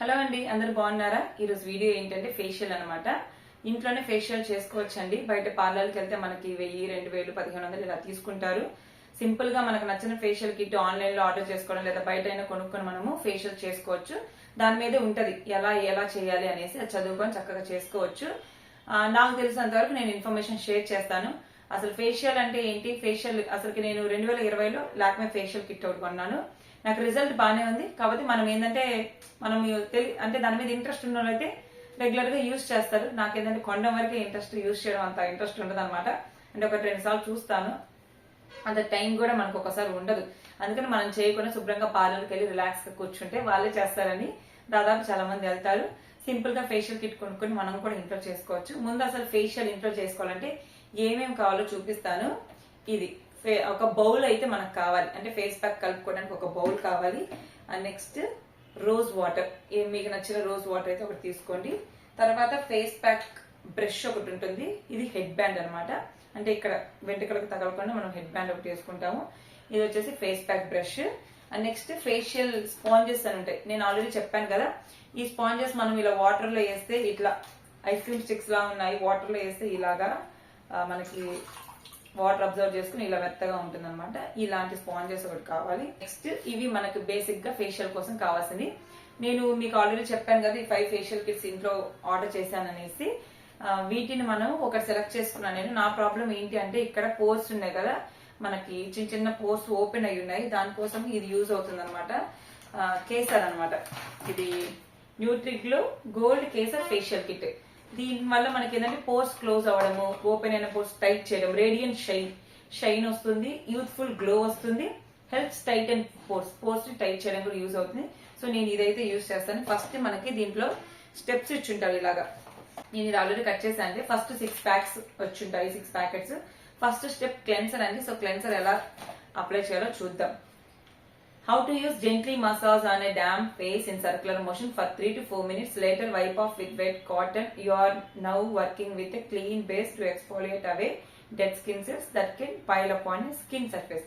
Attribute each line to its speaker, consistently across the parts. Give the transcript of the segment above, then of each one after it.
Speaker 1: Hello అండి అందరు బాగున్నారా? ఈరోజు వీడియో ఏంటంటే ఫేషియల్ అనమాట ఇంట్లోనే ఫేషియల్ చేసుకోవచ్చండి. బయట పార్లర్కి వెళ్తే మనకి వెయ్యి రెండు వేలు పదిహేను వందలు ఇలా తీసుకుంటారు. సింపుల్గా మనకు నచ్చిన ఫేషియల్ కిట్ ఆన్లైన్లో ఆర్డర్ చేసుకోవడం లేదా బయట అయినా కొనుక్కొని మనము ఫేషియల్ చేసుకోవచ్చు. దాని మీదే ఉంటది. ఎలా ఎలా చేయాలి అనేసి అది చదువుకొని చక్కగా చేసుకోవచ్చు. నాకు తెలిసినంత వరకు నేను ఇన్ఫర్మేషన్ షేర్ చేస్తాను. అసలు ఫేషియల్ అంటే ఏంటి? ఫేషియల్ అసలుకి నేను రెండు వేల ఇరవైలో లాక్మే ఫేషియల్ కిట్ ఒకటి కొన్నాను. నాకు రిజల్ట్ బాగానే ఉంది. కాబట్టి మనం ఏంటంటే మనం తెలి అంటే దాని మీద ఇంట్రెస్ట్ ఉన్న వాళ్ళైతే రెగ్యులర్గా యూజ్ చేస్తారు. నాకు ఏంటంటే కొండం వరకే ఇంట్రెస్ట్ యూజ్ చేయడం అంత ఇంట్రెస్ట్ ఉండదు అనమాట అంటే ఒక రెండు సార్లు చూస్తాను. అంత టైం కూడా మనకు ఒకసారి ఉండదు. అందుకని మనం చేయకుండా శుభ్రంగా పార్లర్కి వెళ్ళి రిలాక్స్గా కూర్చుంటే వాళ్ళే చేస్తారని దాదాపు చాలా మంది వెళ్తారు. సింపుల్గా ఫేషియల్ కిట్ కొనుక్కొని మనం కూడా ఇంట్లో చేసుకోవచ్చు. ముందు అసలు ఫేషియల్ ఇంట్లో చేసుకోవాలంటే ఏమేమి కావాలో చూపిస్తాను. ఇది. ఒక బౌల్ అయితే మనకు కావాలి. అంటే ఫేస్ ప్యాక్ కలుపుకోవడానికి ఒక బౌల్ కావాలి. అండ్ నెక్స్ట్ రోజ్ వాటర్ ఏ మీకు నచ్చిన రోజ్ వాటర్ అయితే ఒకటి తీసుకోండి. తర్వాత ఫేస్ ప్యాక్ బ్రష్ ఒకటి ఉంటుంది. ఇది హెడ్ బ్యాండ్ అనమాట అంటే ఇక్కడ వెంట్రుకలకు తగలకుండా మనం హెడ్ బ్యాండ్ ఒకటి వేసుకుంటాము. ఇది వచ్చేసి face pack brush and next facial sponges అని ఉంటాయి. నేను ఆల్రెడీ చెప్పాను కదా. ఈ స్పాంజెస్ మనం ఇలా వాటర్లో వేస్తే ఇట్లా ఐస్ క్రీమ్ స్టిక్స్ లా ఉన్నాయి. వాటర్లో వేస్తే ఇలాగా మనకి వాటర్ అబ్జర్వ్ చేసుకుని ఇలా మెత్తగా ఉంటుంది అనమాట ఇలాంటి స్పాంజెస్ ఒకటి కావాలి. నెక్స్ట్ ఇవి మనకు బేసిక్గా ఫేషియల్ కోసం కావాల్సింది. నేను మీకు ఆల్రెడీ చెప్పాను కదా ఈ ఫైవ్ ఫేషియల్ కిట్స్ ఇంట్లో ఆర్డర్ చేశాను అనేసి వీటిని మనం ఒకటి సెలెక్ట్ చేసుకున్నాను నేను. నా ప్రాబ్లం ఏంటి అంటే ఇక్కడ పోస్ట్ ఉన్నాయి కదా. మనకి చిన్న చిన్న పోస్ట్ ఓపెన్ అయి ఉన్నాయి. దానికోసం ఇది యూజ్ అవుతుంది అనమాట కేసర్ అనమాట ఇది Nutriglow gold Kesar facial kit దీని వల్ల మనకి ఏంటంటే పోర్స్ క్లోజ్ అవ్వడము ఓపెన్ అయిన పోర్స్ టైట్ చేయడం రేడియంట్ షైన్ షైన్ వస్తుంది యూత్ఫుల్ గ్లో వస్తుంది helps tight and pores pores tight చేయడం కూడా యూజ్ అవుతుంది. సో నేను ఇదైతే యూజ్ చేస్తాను. ఫస్ట్ మనకి దీంట్లో స్టెప్స్ ఇచ్చి ఉంటారు ఇలాగా. నేను ఇది ఆల్రెడీ కట్ చేశాను అంటే ఫస్ట్ సిక్స్ ప్యాక్స్ వచ్చి ఉంటాయి six packets first step cleanser అండి. సో క్లెన్సర్ ఎలా అప్లై చేయాలో చూద్దాం. How to use gently massage on a damp face in circular motion for 3 to 4 minutes. Later wipe off with wet cotton. You are now working with a clean base to exfoliate away dead skin cells that can pile upon a skin surface.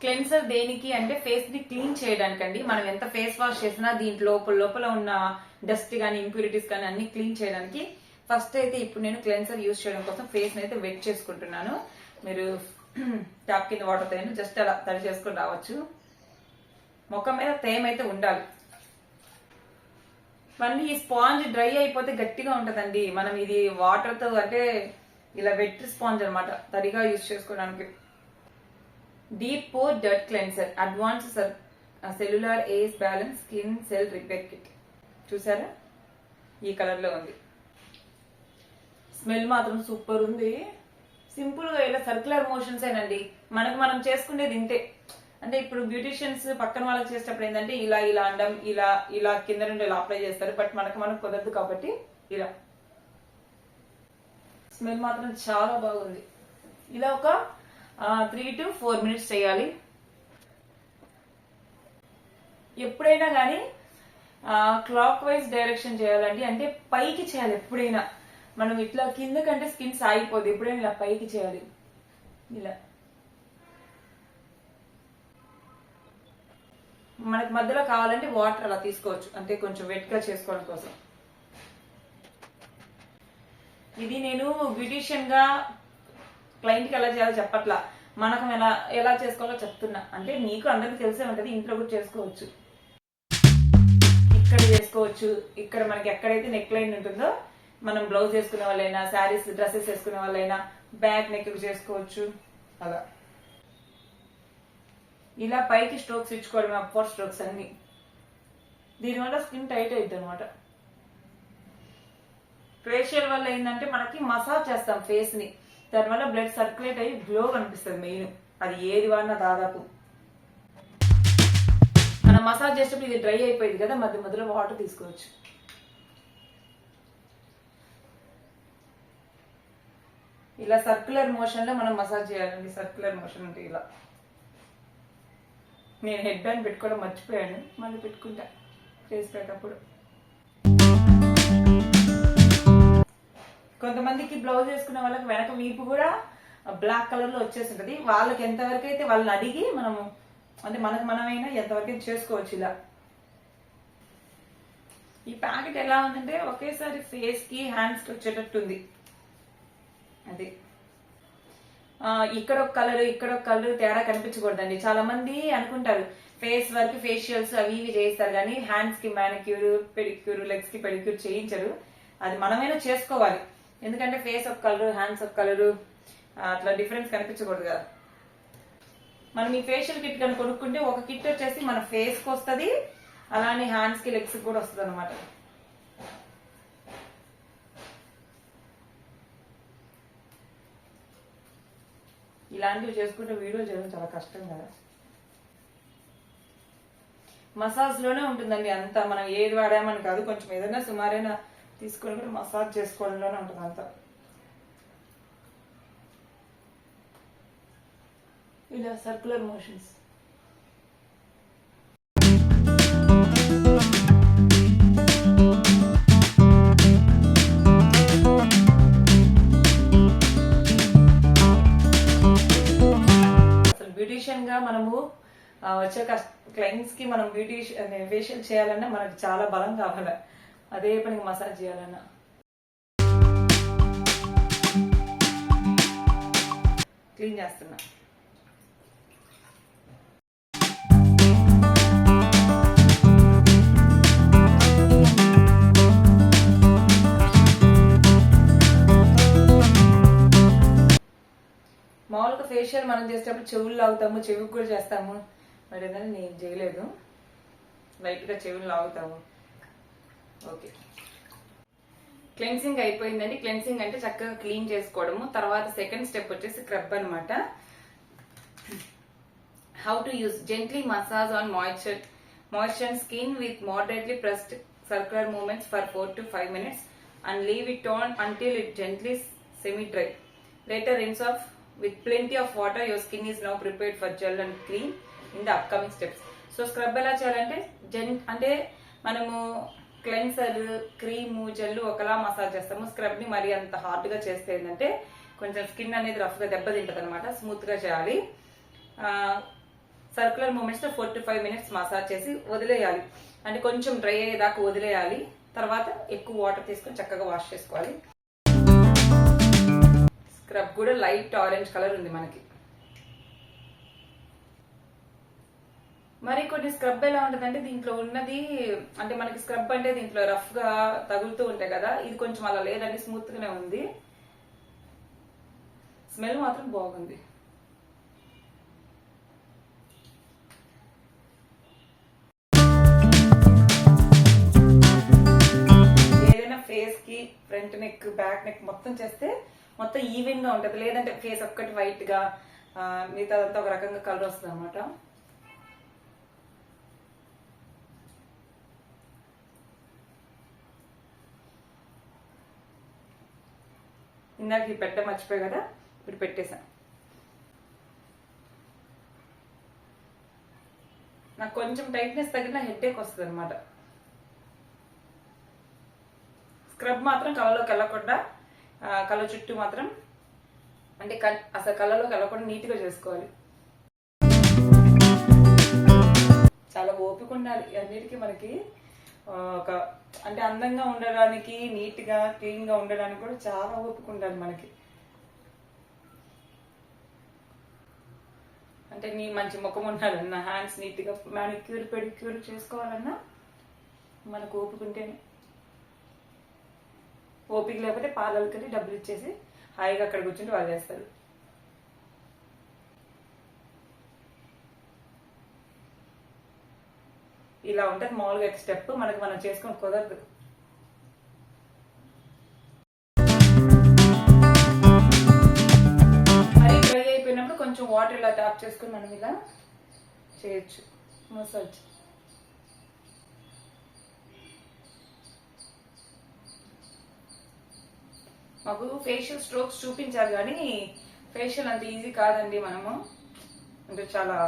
Speaker 1: Cleanser దేనికి అంటే ఫేస్ని clean చేయడానికి అండి మనం ఎంత face wash చేసినా దీంట్లో లోపల లోపల ఉన్న డస్ట్ కానీ ఇంప్యూరిటీస్ కానీ అన్ని క్లీన్ చేయడానికి ఫస్ట్ అయితే ఇప్పుడు నేను క్లెన్సర్ యూజ్ చేయడం కోసం ఫేస్ని అయితే వెట్ చేసుకుంటున్నాను మీరు ట్యాప్ కింద వాటర్తో జస్ట్ అలా తడి చేసుకొని రావచ్చు ముఖం మీద తేమ అయితే ఉండాలి. మళ్ళీ ఈ స్పాంజ్ డ్రై అయిపోతే గట్టిగా ఉంటదండి. మనం ఇది వాటర్తో అంటే ఇలా వెట్ స్పాంజ్ అనమాట తడిగా యూజ్ చేసుకోవడానికి. Deep pore dirt cleanser advance cellular ace balance skin cell repair kit. చూసారా? ఈ కలర్లో ఉంది. స్మెల్ మాత్రం సూపర్ ఉంది. సింపుల్గా ఇలా సర్క్యులర్ మోషన్స్ ఏనండి మనకు మనం చేసుకునేది ఇంతే. అంటే ఇప్పుడు బ్యూటిషియన్స్ పక్కన వాళ్ళకి చేసేటప్పుడు ఏంటంటే ఇలా ఇలా అండం ఇలా ఇలా కింద నుండి ఇలా అప్లై చేస్తారు బట్ మనకు మనకు కుదరదు కాబట్టి ఇలా. స్మెల్ మాత్రం చాలా బాగుంది. ఇలా ఒక త్రీ టు ఫోర్ మినిట్స్ చేయాలి. ఎప్పుడైనా కానీ క్లాక్ వైజ్ డైరెక్షన్ చేయాలండి. అంటే పైకి చేయాలి ఎప్పుడైనా. మనం ఇట్లా కింద కంటే స్కిన్ సాగిపోదు ఎప్పుడైనా ఇలా పైకి చేయాలి. ఇలా. మనకి మధ్యలో కావాలంటే వాటర్ అలా తీసుకోవచ్చు. అంటే కొంచెం వెట్గా చేసుకోవడం కోసం. ఇది నేను బ్యూటిషియన్గా క్లయింట్కి ఎలా చేయాలో చెప్పట్లా. మనకు ఎలా ఎలా చేసుకోవాలో చెప్తున్నా. అంటే నీకు అందరికి తెలిసే ఉంటది ఇంట్లో కూడా చేసుకోవచ్చు. ఇక్కడ చేసుకోవచ్చు. ఇక్కడ మనకి ఎక్కడైతే నెక్ లైన్ ఉంటుందో మనం బ్లౌజ్ వేసుకునే వాళ్ళైనా శారీస్ డ్రెస్సెస్ వేసుకునే వాళ్ళైనా బ్యాక్ నెక్ చేసుకోవచ్చు. అలా. ఇలా పైకి స్ట్రోక్స్ ఇచ్చుకోవడం ఫోర్ స్ట్రోక్స్ అన్ని. దీనివల్ల స్కిన్ టైట్ అవుతుంది అనమాట ఫేషియల్ వల్ల ఏంటంటే మనకి మసాజ్ చేస్తాం ఫేస్ని. దానివల్ల బ్లడ్ సర్క్యులేట్ అయ్యి గ్లో కనిపిస్తుంది మెయిన్ అది ఏది వాడినా దాదాపు. మనం మసాజ్ చేసేటప్పుడు ఇది డ్రై అయిపోయింది కదా మధ్య మధ్యలో వాటర్ తీసుకోవచ్చు. ఇలా సర్క్యులర్ మోషన్లో మనం మసాజ్ చేయాలండి సర్క్యులర్ మోషన్ అంటే ఇలా. నేను హెడ్ బ్యాండ్ పెట్టుకోవడం మర్చిపోయాను. మళ్ళీ పెట్టుకుంటా. ఫేస్ కొంతమందికి బ్లౌజ్ వేసుకున్న వాళ్ళకి వెనక వీపు కూడా బ్లాక్ కలర్లో వచ్చేసి వాళ్ళకి ఎంతవరకు అయితే వాళ్ళని అడిగి మనము అంటే మనకు మనమైనా ఎంతవరకు అయితే చేసుకోవచ్చు ఇలా. ఈ ప్యాకెట్ ఎలా ఉందంటే ఒకేసారి ఫేస్కి హ్యాండ్స్ అది. ఇక్కడ ఒక కలర్ ఇక్కడ ఒక కలర్ తేడా కనిపించకూడదండి. చాలా మంది అనుకుంటారు ఫేస్ వర్క్ ఫేషియల్స్ అవి ఇవి చేస్తారు కానీ హ్యాండ్స్కి మ్యానిక్యూర్ పెడిక్యూర్ లెగ్స్కి పెడిక్యూర్ చేయించరు. అది మనమైనా చేసుకోవాలి. ఎందుకంటే ఫేస్ ఒక కలర్ హ్యాండ్స్ ఒక కలర్ అట్లా డిఫరెన్స్ కనిపించకూడదు కదా. మనం ఈ ఫేషియల్ కిట్ కనుక కొనుక్కుంటే ఒక కిట్ వచ్చేసి మన ఫేస్కి వస్తుంది అలానే హ్యాండ్స్కి లెగ్స్ కూడా వస్తుంది అనమాట ఇలాంటివి చేసుకుంటే వీడియో చేయడం చాలా కష్టం కదా. మసాజ్లోనే ఉంటుందండి అంతా. మనం ఏది వాడామని కాదు కొంచెం ఏదైనా సుమారైన తీసుకొని కూడా మసాజ్ చేసుకోవడంలోనే ఉంటుంది అంతా. ఇలా సర్కులర్ మోషన్స్ ముఖ్యంగా మనము వచ్చే క్లయింట్స్కి మనం బ్యూటీ ఫేషియల్ చేయాలన్నా మనకు చాలా బలం కావాలి. అదే పని మసాజ్ చేయాలన్నా. క్లీన్ చేస్తున్నా. మామూలుగా ఫేషియల్ మనం చేసేటప్పుడు చెవులు లాగుతాము చెవికి కూడా చేస్తాము. మరి ఏదైనా నేను చేయలేదు. లైట్గా చెవులు లాగుతాము. ఓకే క్లెన్సింగ్ అయిపోయిందండి. క్లెన్సింగ్ అంటే చక్కగా క్లీన్ చేసుకోవడము. తర్వాత సెకండ్ స్టెప్ వచ్చేసి క్రబ్ అన్నమాట. How to use gently massage on moisture moisture skin with moderately pressed circular movements for four to five minutes and leave it on until it gently semi dry later rinse with with plenty of water skin skin now prepared for for and and clean in the steps. Steps so scrub ఎలా చేయాలంటే జెన్ అంటే మనము cleanser cream gel ఒకలా massage చేస్తాము. స్క్రబ్ని మరి అంత హార్డ్గా చేస్తే ఏంటంటే కొంచెం స్కిన్ అనేది రఫ్గా దెబ్బతింటుంది అనమాట స్మూత్గా చేయాలి. Circular మూమెంట్స్లో four to five minutes massage చేసి వదిలేయాలి. అంటే కొంచెం డ్రై అయ్యేదాకా వదిలేయాలి. తర్వాత ఎక్కువ వాటర్ తీసుకొని చక్కగా వాష్ చేసుకోవాలి. స్క్రబ్ కూడా లైట్ ఆరెంజ్ కలర్ ఉంది మనకి. మరి కొన్ని స్క్రబ్ ఎలా ఉంటుందంటే దీంట్లో ఉన్నది అంటే మనకి స్క్రబ్ అంటే దీంట్లో రఫ్గా తగులుతూ ఉంటాయి కదా ఇది కొంచెం అలా లేదండి స్మూత్ గానే ఉంది. స్మెల్ మాత్రం బాగుంది. ఏదైనా ఫేస్కి ఫ్రంట్ నెక్ బ్యాక్ నెక్ మొత్తం చేస్తే మొత్తం ఈవెన్గా ఉంటది. లేదంటే ఫేస్ ఒక్కటి వైట్గా మిగతాదంతా ఒక రకంగా కలర్ వస్తుంది అనమాట ఇందాక ఈ పెట్ట మర్చిపోయి కదా ఇప్పుడు పెట్టేశాను నాకు కొంచెం టైట్నెస్ తగిన హెడ్ఏక్ వస్తుంది అనమాట స్క్రబ్ మాత్రం కళ్ళలోకి వెళ్ళకుండా కళ్ళ చుట్టూ మాత్రం అంటే కల్- అసలు కళ్ళలోకి వెళ్ళకుండా నీట్గా చేసుకోవాలి. చాలా ఓపిక ఉండాలి. అన్నిటికీ మనకి ఒక అంటే అందంగా ఉండడానికి నీట్గా క్లీన్గా ఉండడానికి కూడా చాలా ఓపిక ఉండాలి మనకి. అంటే నీ మంచి ముఖం ఉండాలన్నా హ్యాండ్స్ నీట్గా మ్యానిక్యూర్ పెడిక్యూర్ చేసుకోవాలన్నా మనకు ఓపిక ఉంటేనే. ఓపిక లేకపోతే పార్లర్కి డబ్బులు ఇచ్చేసి హాయిగా అక్కడ కూర్చుంటే వాళ్ళు చేస్తారు. ఇలా ఉంటుంది మామూలుగా స్టెప్. మనకి మనం చేసుకొని కుదరదు. మరి డ్రై అయిపోయినప్పుడు కొంచెం వాటర్ ఇలా ట్యాప్ చేసుకుని మనం ఇలా చేయొచ్చు. మసాజ్. మాకు ఫేషియల్ స్ట్రోక్స్ చూపించారు కానీ ఫేషియల్ అంత ఈజీ కాదండి మనము. అంటే చాలా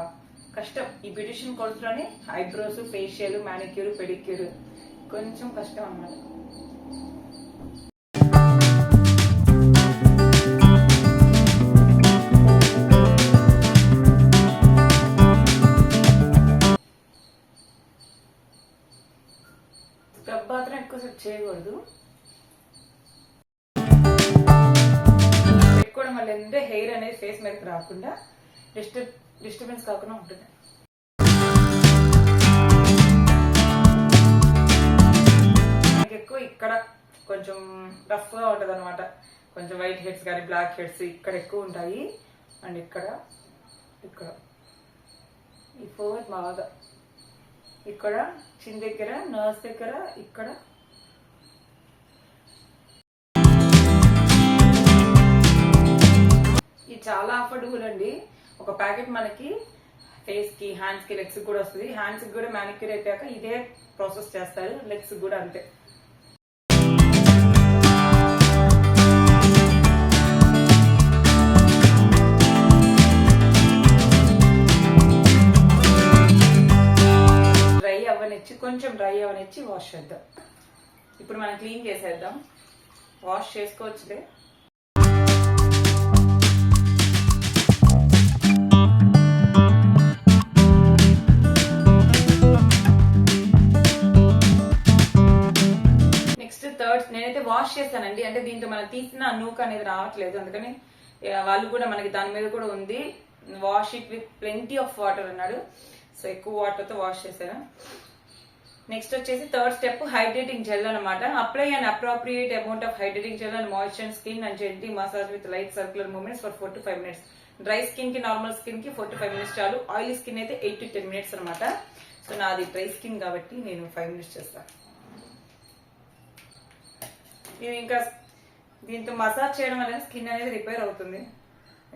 Speaker 1: కష్టం. ఈ బ్యూటిషియన్ కోర్సులోనే ఐబ్రోస్ ఫేషియల్ మానిక్యూర్ పెడిక్యూర్ కొంచెం కష్టం అన్నమాట. స్క్రబ్ మాత్రం ఎక్కువసేపు చేయకూడదు. వల్ల ఏంటంటే హెయిర్ అనేది ఫేస్ మీదకి రాకుండా డిస్టర్బ్ డిస్టర్బెన్స్ కాకుండా ఉంటుంది. ఎక్కువ ఇక్కడ కొంచెం రఫ్గా ఉంటుంది అనమాట కొంచెం వైట్ హెడ్స్ కానీ బ్లాక్ హెడ్స్ ఇక్కడ ఎక్కువ ఉంటాయి. అండ్ ఇక్కడ ఇక్కడ. ఈ ఫోర్ బాగా. ఇక్కడ చిన్ దగ్గర నర్స్ దగ్గర ఇక్కడ. ఇది చాలా అఫోర్డబుల్ అండి. ఒక ప్యాకెట్ మనకి ఫేస్కి హ్యాండ్స్కి లెగ్స్ కూడా వస్తుంది. హ్యాండ్స్కి కూడా మ్యానిక్యూర్ అయిపోయాక ఇదే ప్రాసెస్ చేస్తారు. లెగ్స్ కూడా అంతే. డ్రై అవ్వనిచ్చి కొంచెం డ్రై అవ్వనిచ్చి వాష్ చేద్దాం. ఇప్పుడు మనం క్లీన్ చేసేద్దాం. వాష్ చేసుకోవచ్చులే. థర్డ్స్ నేనైతే వాష్ చేస్తానండి అంటే దీంతో మనం తీసిన నూక అనేది రావట్లేదు. అందుకని వాళ్ళు కూడా మనకి దాని మీద కూడా ఉంది. Wash it with plenty of water అన్నాడు. సో ఎక్కువ వాటర్తో వాష్ చేశాను. నెక్స్ట్ వచ్చేసి థర్డ్ స్టెప్ హైడ్రేటింగ్ జెల్ అనమాట apply and appropriate amount of hydrating gel and moisture skin and gently massage with light circular movements for four to five minutes dry స్కిన్కి normal స్కిన్కి four to five minutes చాలు. Oily skin అయితే eight to ten minutes అనమాట so నాది dry skin కాబట్టి నేను five minutes చేస్తాను ఇది ఇంకా దీంతో మసాజ్ చేయడం వల్ల స్కిన్ అనేది రిపేర్ అవుతుంది.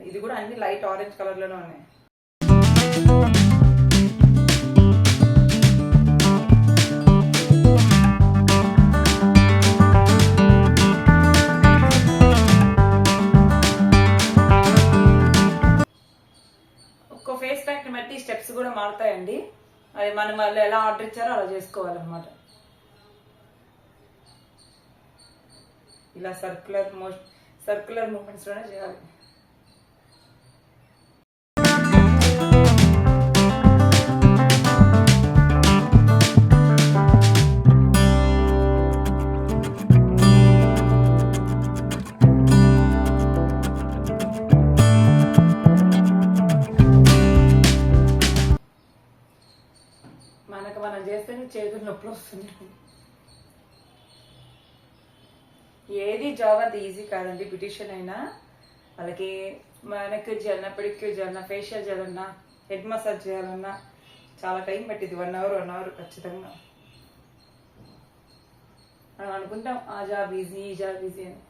Speaker 1: ఇది కూడా అన్ని లైట్ ఆరెంజ్ కలర్లోనే ఉన్నాయి. ఒక్కో ఫేస్ ప్యాక్ని బట్టి స్టెప్స్ కూడా మారుతాయండి. అది మనం వాళ్ళు ఎలా ఆర్డర్ ఇచ్చారో అలా చేసుకోవాలన్నమాట. ఇలా సర్క్యులర్ మోషన్ సర్క్యులర్ మూమెంట్స్లోనే చేయాలి. మనకు మనం చేస్తేనే చేతులు నొప్పులు వస్తున్నాయి. ఏది జాబ్ అంత ఈజీ కాదండి బ్యూటిషియన్ అయినా వాళ్ళకి మనక్యూర్ చేయాలన్నా పెడిక్యూర్ చేయాలన్నా ఫేషియల్ చేయాలన్నా హెడ్ మసాజ్ చేయాలన్నా చాలా టైం పట్టింది వన్ అవర్ వన్ అవర్ ఖచ్చితంగా. మనం అనుకుంటాం ఆ జాబ్ ఈజీ ఈ జాబ్ ఈజీ అని.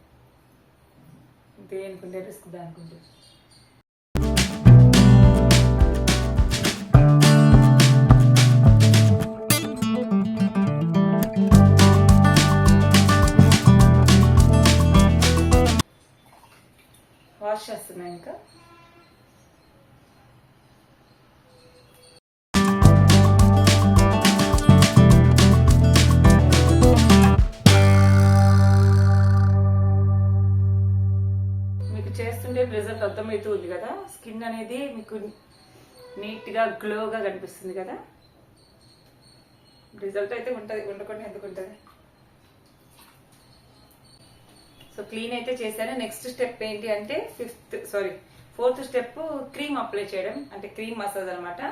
Speaker 1: దేనికుంటే రిస్క్ దానికుంటే వాష్ చేస్తున్నా ఇంకా. మీకు చేస్తుంటే రిజల్ట్ అర్థమవుతూ ఉంది కదా. స్కిన్ అనేది మీకు నీట్గా గ్లోగా కనిపిస్తుంది కదా. రిజల్ట్ అయితే ఉంటుంది ఉండకుండా ఎందుకు ఉంటుంది? సో క్లీన్ అయితే చేశాను. నెక్స్ట్ స్టెప్ ఏంటి అంటే fifth sorry fourth step cream apply చేయడం అంటే క్రీమ్ మసాజ్ అనమాట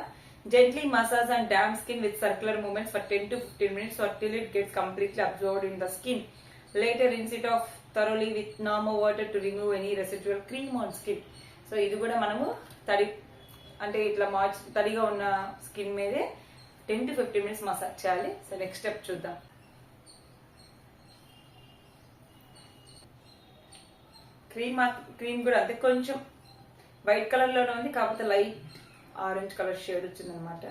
Speaker 1: gently massage and damp skin with circular movements for ten to fifteen minutes or till it gets completely absorbed in the skin later rinse it off thoroughly with normal water to remove any residual cream on so ఇది కూడా మనము తడి అంటే ఇట్లా March తడిగా ఉన్న skin మీదే ten to fifteen minutes massage చేయాలి. సో నెక్స్ట్ స్టెప్ చూద్దాం. క్రీమ్ క్రీమ్ కూడా అంతే కొంచెం వైట్ కలర్లోనే ఉంది కాకపోతే లైట్ ఆరెంజ్ కలర్ షేడ్ వచ్చిందనమాట.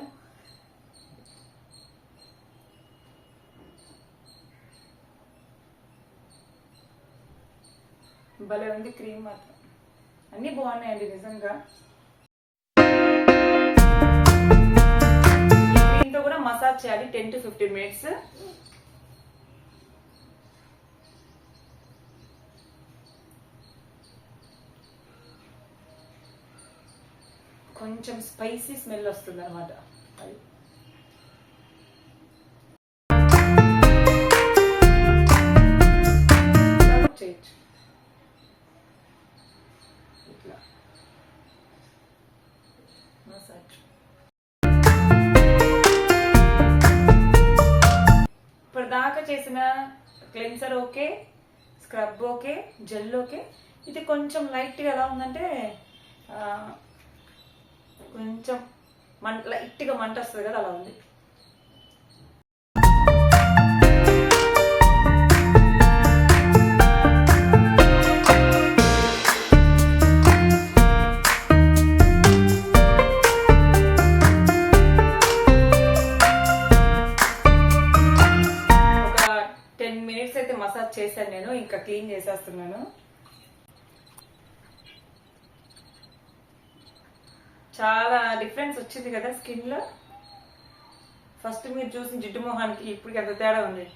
Speaker 1: భలే ఉంది క్రీమ్ మాత్రం. అన్నీ బాగున్నాయండి నిజంగా. దీంతో కూడా మసాజ్ చేయాలి టెన్ టు ఫిఫ్టీన్ మినిట్స్. కొంచెం స్పైసీ స్మెల్ వస్తుంది అనమాట ఇప్పుడు దాకా చేసిన cleanser okay scrub okay gel okay. ఇది కొంచెం లైట్గా ఎలా ఉందంటే కొంచెం మంట లైట్గా మంట వస్తుంది కదా అలా ఉంది. ఒక టెన్ మినిట్స్ అయితే మసాజ్ చేశాను నేను ఇంకా క్లీన్ చేసేస్తున్నాను. చాలా డిఫరెన్స్ వచ్చింది కదా స్కిన్లో. ఫస్ట్ మీరు చూసిన జిడ్డు మొహానికి ఇప్పటికి ఎంత తేడా ఉంది.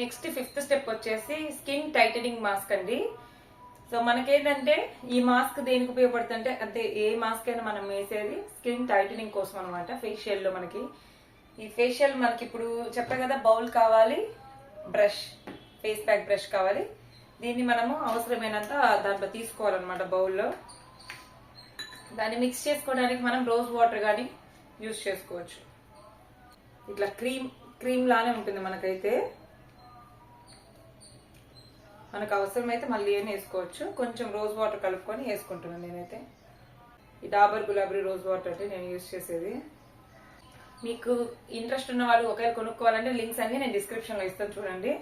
Speaker 1: నెక్స్ట్ ఫిఫ్త్ స్టెప్ వచ్చేసి స్కిన్ టైటనింగ్ మాస్క్ అండి. సో మనకేంటంటే ఈ మాస్క్ దేనికి ఉపయోగపడుతుంటే అంటే ఏ మాస్క్ అయినా మనం వేసేది స్కిన్ టైటనింగ్ కోసం అనమాట ఫేషియల్లో మనకి. ఈ ఫేషియల్ మనకి ఇప్పుడు చెప్పా కదా బౌల్ కావాలి బ్రష్ ఫేస్ ప్యాక్ బ్రష్ కావాలి. దీన్ని మనము అవసరమైనంత దాంట్లో తీసుకోవాలన్నమాట బౌల్లో. దాన్ని మిక్స్ చేసుకోవడానికి మనం రోజ్ వాటర్ కానీ యూస్ చేసుకోవచ్చు. ఇట్లా క్రీమ్ క్రీమ్ లానే ఉంటుంది మనకైతే. మనకు అవసరమైతే మళ్ళీ ఏం వేసుకోవచ్చు? కొంచెం రోజ్ వాటర్ కలుపుకొని వేసుకుంటున్నాను నేనైతే. ఈ డాబర్ గులాబీ రోజ్ వాటర్ అంటే నేను యూజ్ చేసేది. మీకు ఇంట్రెస్ట్ ఉన్న వాళ్ళు ఒకవేళ కొనుక్కోవాలంటే లింక్స్ అన్ని నేను డిస్క్రిప్షన్లో ఇస్తాను చూడండి.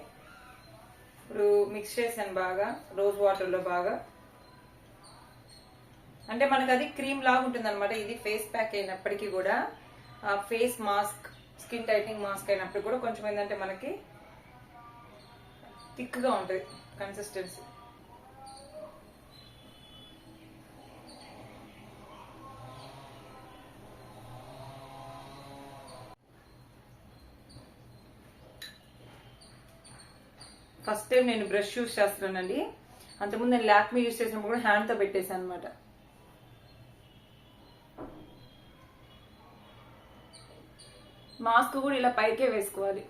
Speaker 1: ఇప్పుడు మిక్స్ చేశాను బాగా రోజ్ వాటర్లో బాగా. అంటే మనకు అది క్రీమ్ లాగా ఉంటుంది అనమాట ఇది ఫేస్ ప్యాక్ అయినప్పటికీ కూడా face mask skin tightening mask అయినప్పుడు కూడా కొంచెం ఏంటంటే మనకి థిక్గా ఉంటుంది. కన్సిస్టెన్సీ ఫస్ట్ టైం నేను బ్రష్ యూస్ చేస్తున్నానండి. అంతకుముందు నేను లాక్మీ యూస్ చేసినప్పుడు కూడా హ్యాండ్తో పెట్టేశాను అనమాట మాస్క్ కూడా ఇలా పైకే వేసుకోవాలి.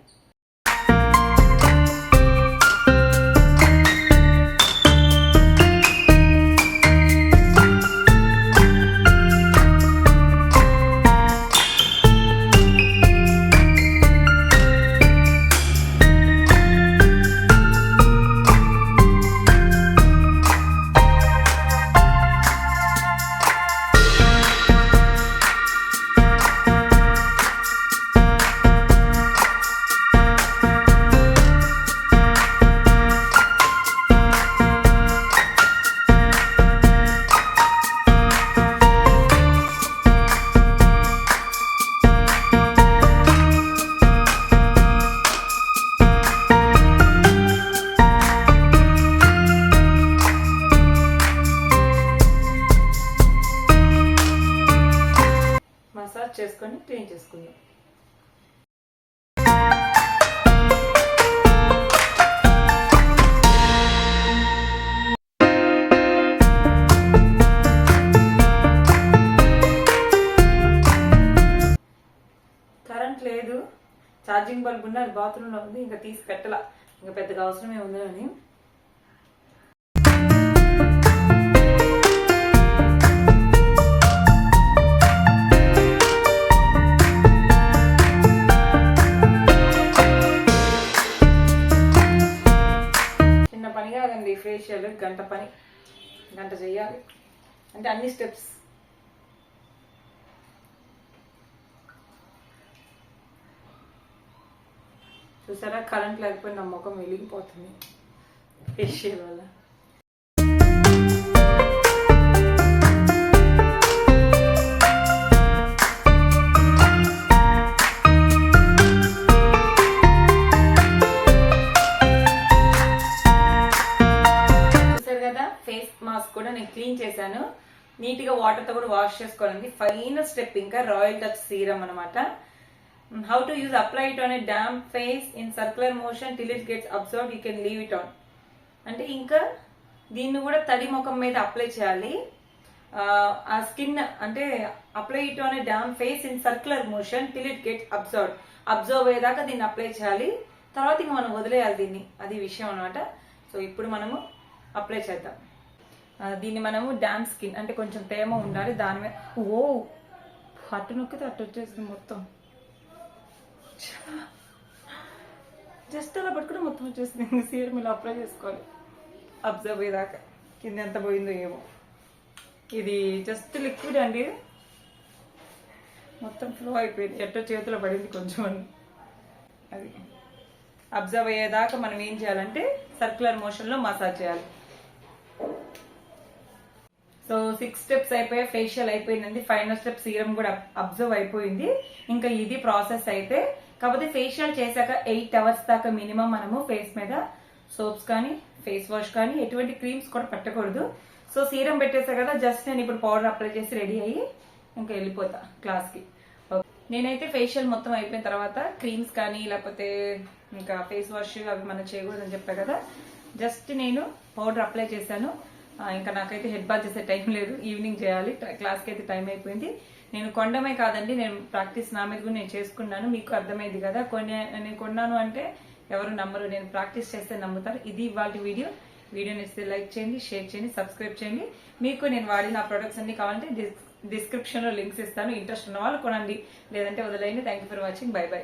Speaker 1: బాత్రూంలో ఉంది. ఇంకా తీసి పెట్టలా. ఇంకా పెద్దగా అవసరమే ఉంది అని. చిన్న పని కాదండి ఫేషియల్ గంట పని. గంట చెయ్యాలి అంటే అన్ని స్టెప్స్ చూసారా? కరెంట్ లేకపోయి నమ్మకం ముఖం వెలిగిపోతుంది ఫేషియల్ వల్ల. కదా? ఫేస్ మాస్క్ కూడా నేను క్లీన్ చేశాను. నీట్గా వాటర్తో కూడా వాష్ చేసుకోవాలండి. ఫైనల్ స్టెప్ ఇంకా రాయల్ టచ్ సీరం అనమాట how to use apply it on a damp face in circular motion till it gets absorbed you can leave it on అంటే ఇంకా దీన్ని కూడా తడి ముఖం మీద అప్లై చేయాలి. ఆ స్కిన్ అంటే apply it on damp face in circular motion till it get observe observe అయ్యేదాకా దీన్ని అప్లై చేయాలి. తర్వాత ఇంక మనం వదిలేయాలి దీన్ని. అది విషయం అనమాట సో ఇప్పుడు మనము అప్లై చేద్దాం. దీన్ని మనము డామ్ స్కిన్ అంటే కొంచెం తేమ ఉండాలి. దాని మీద ఓ అటు నొక్కితే అటు వచ్చేసింది మొత్తం. జస్ట్ అలా పట్టుకుని మొత్తం వచ్చేసింది సీరం ఇలా అప్లై చేసుకోవాలి. అబ్జర్వ్ అయ్యేదాకా. కింద ఎంత పోయిందో ఏమో. ఇది జస్ట్ లిక్విడ్ అండి. మొత్తం ఫ్లో అయిపోయింది. ఎట్టో చేతిలో పడింది కొంచెం అని. అది. అబ్జర్వ్ అయ్యేదాకా మనం ఏం చేయాలంటే సర్క్యులర్ మోషన్లో మసాజ్ చేయాలి. సో సిక్స్ స్టెప్స్ అయిపోయాయి ఫేషియల్ అయిపోయిందండి. ఫైనల్ స్టెప్ సీరం కూడా అబ్జర్వ్ అయిపోయింది. ఇంకా ఇది ప్రాసెస్ అయితే కాకపోతే ఫేషియల్ చేశాక ఎయిట్ అవర్స్ దాకా మినిమం మనము ఫేస్ మీద సోప్స్ కానీ ఫేస్ వాష్ కానీ ఎటువంటి క్రీమ్స్ కూడా పెట్టకూడదు. సో సీరం పెట్టేసా కదా జస్ట్ నేను ఇప్పుడు పౌడర్ అప్లై చేసి రెడీ అయ్యి ఇంకా వెళ్ళిపోతా క్లాస్కి ఓకే. నేనైతే ఫేషియల్ మొత్తం అయిపోయిన తర్వాత క్రీమ్స్ కానీ లేకపోతే ఇంకా ఫేస్ వాష్ అవి మనం చేయకూడదని చెప్పా కదా జస్ట్ నేను పౌడర్ అప్లై చేశాను. ఇంకా నాకైతే హెడ్ బాత్ చేసే టైం లేదు. ఈవినింగ్ చేయాలి. క్లాస్కి అయితే టైం అయిపోయింది. నేను కొండమే కాదండి నేను ప్రాక్టీస్ నా మీద కూడా నేను చేసుకున్నాను మీకు అర్థమైంది కదా. కొన్ని నేను కొన్నాను అంటే ఎవరు నమ్మరు నేను ప్రాక్టీస్ చేస్తే నమ్ముతారు. ఇది ఇవాళ వీడియో. వీడియో నచ్చితే లైక్ చేయండి షేర్ చేయండి సబ్స్క్రైబ్ చేయండి. మీకు నేను వాడిన ప్రొడక్ట్స్ అన్ని కావాలంటే డిస్క్రిప్షన్లో లింక్స్ ఇస్తాను. ఇంట్రెస్ట్ ఉన్న వాళ్ళు కొనండి. లేదంటే వదిలేయండి. Thank you for watching bye bye